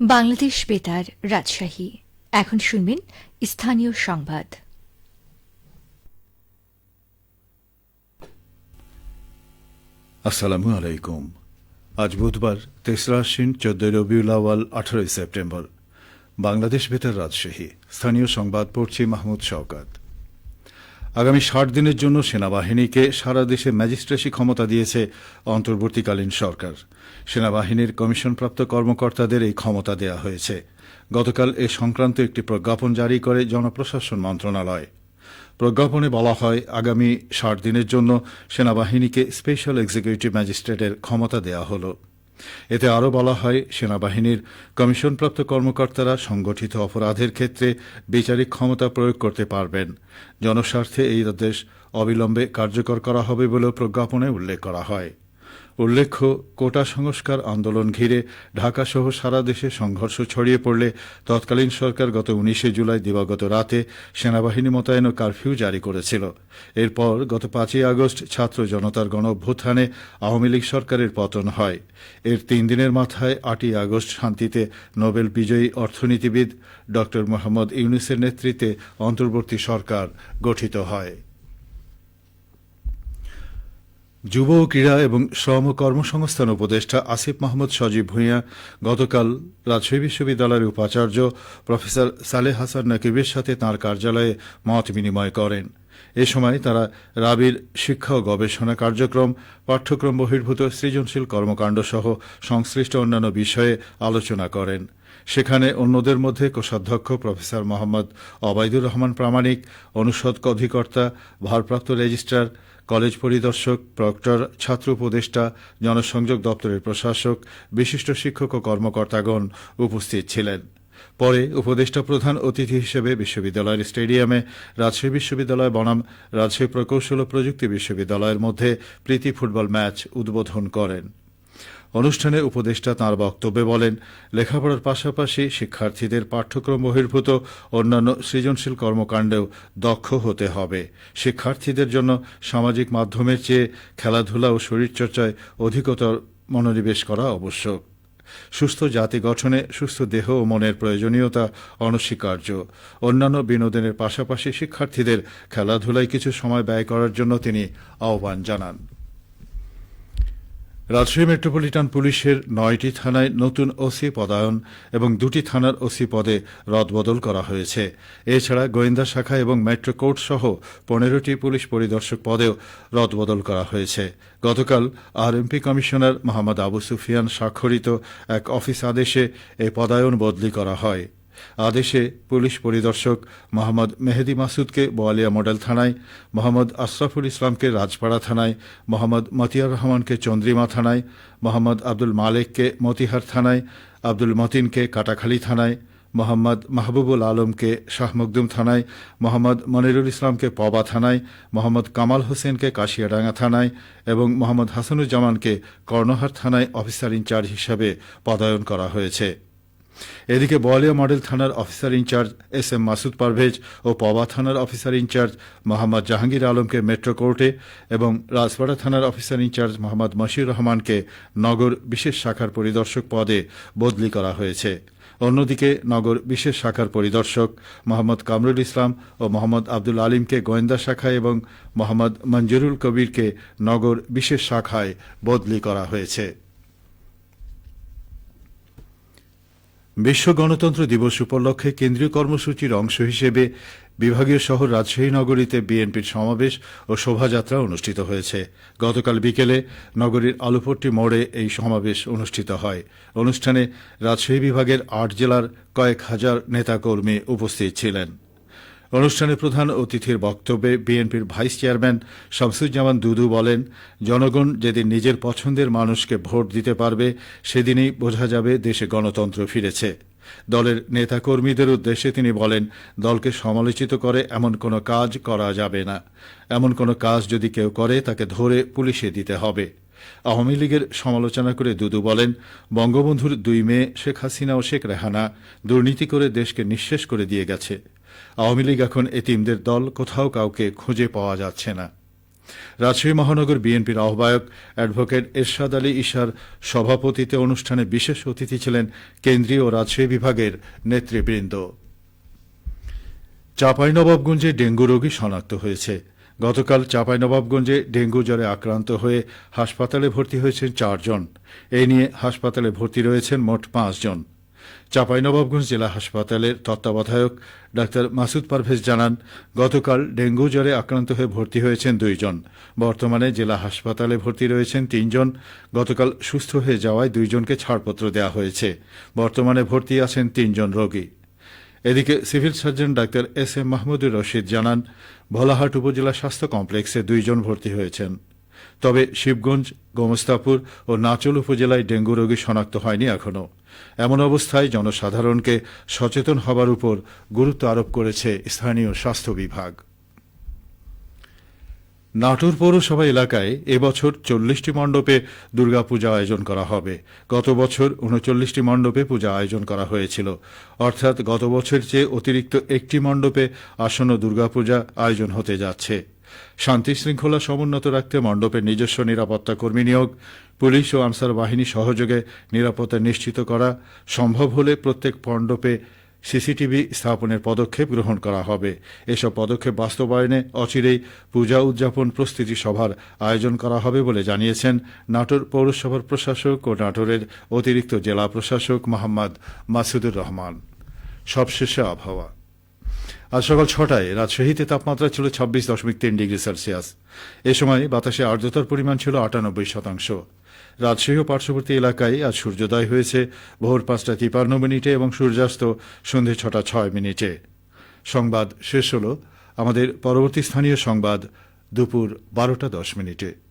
বাংলাদেশ বেতার, রাজশাহী। এখন শুনবেন স্থানীয় সংবাদ। আসসালামু আলাইকুম। আজ বুধবার, তেসরা আশ্বিন, চোদ্দই রবিউল আওয়াল আঠারোই সেপ্টেম্বর। বাংলাদেশ বেতার, রাজশাহী। স্থানীয় সংবাদ পড়ছি মাহমুদ শওকাত। আগামী ষাট দিনের জন্য সেনাবাহিনীকে সারা দেশে ম্যাজিস্ট্রেসি ক্ষমতা দিয়েছে অন্তর্বর্তীকালীন সরকার। সেনাবাহিনীর কমিশনপ্রাপ্ত কর্মকর্তাদের এই ক্ষমতা দেয়া হয়েছে। গতকাল এ সংক্রান্ত একটি প্রজ্ঞাপন জারি করে জনপ্রশাসন মন্ত্রণালয়। প্রজ্ঞাপনে বলা হয়, আগামী ষাট দিনের জন্য সেনাবাহিনীকে স্পেশাল এক্সিকিউটিভ ম্যাজিস্ট্রেটের ক্ষমতা দেয়া হলো। এতে আরও বলা হয়, সেনাবাহিনীর কমিশনপ্রাপ্ত কর্মকর্তারা সংগঠিত অপরাধের ক্ষেত্রে বিচারিক ক্ষমতা প্রয়োগ করতে পারবেন। জনস্বার্থে এই আদেশ অবিলম্বে কার্যকর করা হবে বলেও প্রজ্ঞাপনে উল্লেখ করা হয়। উল্লেখ্য, কোটা সংস্কার আন্দোলন ঘিরে ঢাকাসহ সারা দেশে সংঘর্ষ ছড়িয়ে পড়লে তৎকালীন সরকার গত উনিশে জুলাই দিবাগত রাতে সেনাবাহিনী মোতায়েন কারফিউ জারি করেছিল। এরপর গত পাঁচই আগস্ট ছাত্র জনতার গণ অভ্যুত্থানে আওয়ামী লীগ সরকারের পতন হয়। এর তিন দিনের মাথায় আটই আগস্ট শান্তিতে নোবেল বিজয়ী অর্থনীতিবিদ ড মোহাম্মদ ইউনুসের নেতৃত্বে অন্তর্বর্তী সরকার গঠিত হয়। যুব ক্রীড়া এবং শ্রম কর্মসংস্থান উপদেষ্টা আসিফ মাহমুদ সজীব ভূঁইয়া, গতকাল রাজশাহী বিশ্ববিদ্যালয়ের উপাচার্য প্রফেসর সালেহ হাসান নাকিবের সাথে তাঁর কার্যালয়ে মত বিনিময় করেন। এ সময় তারা রাবির শিক্ষা ও গবেষণা কার্যক্রম, পাঠ্যক্রম বহির্ভূত সৃজনশীল কর্মকাণ্ড সহ সংশ্লিষ্ট অন্যান্য বিষয়ে আলোচনা করেন। সেখানে অন্যদের মধ্যে কোষাধ্যক্ষ প্রফেসর মোহাম্মদ অবায়দুর রহমান প্রামাণিক, অনুষদ অধিকর্তা, ভারপ্রাপ্ত রেজিস্ট্রার কলেজ পরিদর্শক, প্রক্টর, ছাত্র উপদেষ্টা, জনসংযোগ দপ্তরের প্রশাসক, বিশিষ্ট শিক্ষক ও কর্মকর্তাগণ উপস্থিত ছিলেন। পরে উপদেষ্টা প্রধান অতিথি হিসেবে বিশ্ববিদ্যালয়ের স্টেডিয়ামে রাজশাহী বিশ্ববিদ্যালয় বনাম রাজশাহী প্রকৌশল ও প্রযুক্তি বিশ্ববিদ্যালয়ের মধ্যে প্রীতি ফুটবল ম্যাচ উদ্বোধন করেন। অনুষ্ঠানে উপদেষ্টা তাঁর বক্তব্যে বলেন, লেখাপড়ার পাশাপাশি শিক্ষার্থীদের পাঠ্যক্রম বহির্ভূত অন্যান্য সৃজনশীল কর্মকাণ্ডেও দক্ষ হতে হবে। শিক্ষার্থীদের জন্য সামাজিক মাধ্যমের চেয়ে খেলাধুলা ও শরীরচর্চায় অধিকতর মনোনিবেশ করা আবশ্যক। সুস্থ জাতি গঠনে সুস্থ দেহ ও মনের প্রয়োজনীয়তা অনস্বীকার্য। অন্যান্য বিনোদনের পাশাপাশি শিক্ষার্থীদের খেলাধুলায় কিছু সময় ব্যয় করার জন্য তিনি আহ্বান জানান। রাজশাহী মেট্রোপলিটন পুলিশের নয়টি থানায় নতুন ওসি পদায়ন এবং দুটি থানার ওসি পদে রদবদল করা হয়েছে। এছাড়া গোয়েন্দা শাখা এবং মেট্রো কোর্ট সহ পনেরোটি পুলিশ পরিদর্শক পদেও রদবদল করা হয়েছে। গতকাল আরএমপি কমিশনার মোহাম্মদ আবু সুফিয়ান স্বাক্ষরিত এক অফিস আদেশে এই পদায়ন বদলি করা হয়। আদেশে পুলিশ পরিদর্শক মোহাম্মদ মেহেদি মাসুদকে বোয়ালিয়া মডেল থানায়, মোহাম্মদ আশরাফুল ইসলামকে রাজপাড়া থানায়, মোহাম্মদ মতিয়ার রহমানকে চন্দ্রিমা থানায়, মোহাম্মদ আব্দুল মালেককে মতিহার থানায়, আব্দুল মতিনকে কাটাখালী থানায়, মোহাম্মদ মাহবুবুল আলমকে শাহ থানায়, মোহাম্মদ মনিরুল ইসলামকে পবা থানায়, মোহাম্মদ কামাল হোসেনকে কাশিয়াডাঙ্গা থানায় এবং মোহাম্মদ হাসানুজ্জামানকে কর্ণহার থানায় অফিসার ইনচার্জ হিসাবে পদায়ন করা হয়েছে। এদিকে বোয়ালিয়া মডেল থানার officer in charge S M Masud Parvez ও পবা থানার অফিসার ইনচার্জ মোহাম্মদ জাহাঙ্গীর আলমকে মেট্রো কোর্টে এবং রাজপাড়া থানার অফিসার ইনচার্জ মোহাম্মদ মশিউর রহমানকে নগর বিশেষ শাখার পরিদর্শক পদে বদলি করা হয়েছে। অন্যদিকে নগর বিশেষ শাখার পরিদর্শক মোহাম্মদ কামরুল ইসলাম ও মোহাম্মদ আব্দুল আলিমকে গোয়েন্দা শাখায় এবং মোহাম্মদ মঞ্জুরুল কবিরকে নগর বিশেষ শাখায় বদলি করা হয়েছে। বিশ্ব গণতন্ত্র দিবস উপলক্ষে কেন্দ্রীয় কর্মসূচির অংশ হিসেবে বিভাগীয় শহর রাজশাহী নগরীতে বিএনপির সমাবেশ ও শোভাযাত্রা অনুষ্ঠিত হয়েছে। গতকাল বিকেলে নগরীর আলুপট্টি মোড়ে এই সমাবেশ অনুষ্ঠিত হয়। অনুষ্ঠানে রাজশাহী বিভাগের আট জেলার কয়েক হাজার নেতাকর্মী উপস্থিত ছিলেন। অনুষ্ঠানে প্রধান অতিথির বক্তব্যে বিএনপির ভাইস চেয়ারম্যান শামসুজ্জামান দুদু বলেন, জনগণ যেদিন নিজের পছন্দের মানুষকে ভোট দিতে পারবে, সেদিনই বোঝা যাবে দেশে গণতন্ত্র ফিরেছে। দলের নেতাকর্মীদের উদ্দেশ্যে তিনি বলেন, দলকে সমালোচিত করে এমন কোনো কাজ করা যাবে না। এমন কোনো কাজ যদি কেউ করে, তাকে ধরে পুলিশে দিতে হবে। আওয়ামী লীগের সমালোচনা করে দুদু বলেন, বঙ্গবন্ধুর দুই মেয়ে শেখ হাসিনা ও শেখ রেহানা দুর্নীতি করে দেশকে নিঃশেষ করে দিয়ে গেছে। আওয়ামী লীগ এখন এতিমদের দল, কোথাও কাউকে খুঁজে পাওয়া যাচ্ছে না। রাজশাহী মহানগর বিএনপির আহ্বায়ক অ্যাডভোকেট এরশাদ আলী ইশার সভাপতিতে অনুষ্ঠানে বিশেষ অতিথি ছিলেন কেন্দ্রীয় রাজশাহী বিভাগের নেতৃবৃন্দ। চাঁপাইনবাবগঞ্জে ডেঙ্গু রোগী শনাক্ত হয়েছে। গতকাল চাঁপাইনবাবগঞ্জে ডেঙ্গু জ্বরে আক্রান্ত হয়ে হাসপাতালে ভর্তি হয়েছেন চারজন। এই নিয়ে হাসপাতালে ভর্তি রয়েছেন মোট পাঁচজন। চাঁপাইনবাবগঞ্জ জেলা হাসপাতালের তত্ত্বাবধায়ক ডাক্তার মাসুদ পারভেজ জানান, গতকাল ডেঙ্গু জ্বরে আক্রান্ত হয়ে ভর্তি হয়েছেন দুইজন। বর্তমানে জেলা হাসপাতালে ভর্তি রয়েছেন তিনজন। গতকাল সুস্থ হয়ে যাওয়ায় দুইজনকে ছাড়পত্র দেওয়া হয়েছে। বর্তমানে ভর্তি আছেন তিনজন রোগী। এদিকে civil surgeon doctor S M Mahmudur Rashid জানান, ভোলাহাট উপজেলা স্বাস্থ্য কমপ্লেক্সে দুইজন ভর্তি হয়েছেন। তবে শিবগঞ্জ, গোমস্তাপুর ও নাচল উপজেলায় ডেঙ্গু রোগী শনাক্ত হয়নি এখনও এমন অবস্থায় জনসাধারণকে সচেতন হবার উপর গুরুত্ব আরোপ করেছে স্থানীয় স্বাস্থ্য বিভাগ। নাটোর পৌরসভা এলাকায় এবছর চল্লিশটি মণ্ডপে দুর্গাপূজা আয়োজন করা হবে। গত বছর উনচল্লিশটি মণ্ডপে পূজা আয়োজন করা হয়েছিল। অর্থাৎ গত বছর চেয়ে অতিরিক্ত একটি মণ্ডপে আসন্ন দুর্গাপূজা আয়োজন হতে যাচ্ছে। শান্তি শৃঙ্খলা সমুন্নত রাখতে মণ্ডপের নিজস্ব নিরাপত্তা কর্মী নিয়োগ, পুলিশ ও আনসার বাহিনী সহযোগে নিরাপত্তা নিশ্চিত করা সম্ভব হলে প্রত্যেক মণ্ডপে সিসিটিভি স্থাপনের পদক্ষেপ গ্রহণ করা হবে। এসব পদক্ষেপ বাস্তবায়নে অচিরেই পূজা উদযাপন প্রস্তুতি সভার আয়োজন করা হবে বলে জানিয়েছেন নাটোর পৌরসভার প্রশাসক ও নাটোরের অতিরিক্ত জেলা প্রশাসক মোহাম্মদ মাসুদুর রহমান। সবশেষে আবহাওয়া। আজ সকাল ছটায় রাজশাহীতে তাপমাত্রা ছিল ছাব্বিশ দশমিক তিন ডিগ্রি সেলসিয়াস। এ সময় বাতাসে আর্দ্রতার পরিমাণ ছিল আটানব্বই শতাংশ। রাজশাহী ও পার্শ্ববর্তী এলাকায় আজ সূর্যোদয় হয়েছে। ভোর পাঁচটা তিপান্ন মিনিটে এবং সূর্যাস্ত সন্ধে ছটা ছয় মিনিটে। সংবাদ শেষ হল। আমাদের পরবর্তী স্থানীয় সংবাদ দুপুর বারোটা দশ মিনিটে।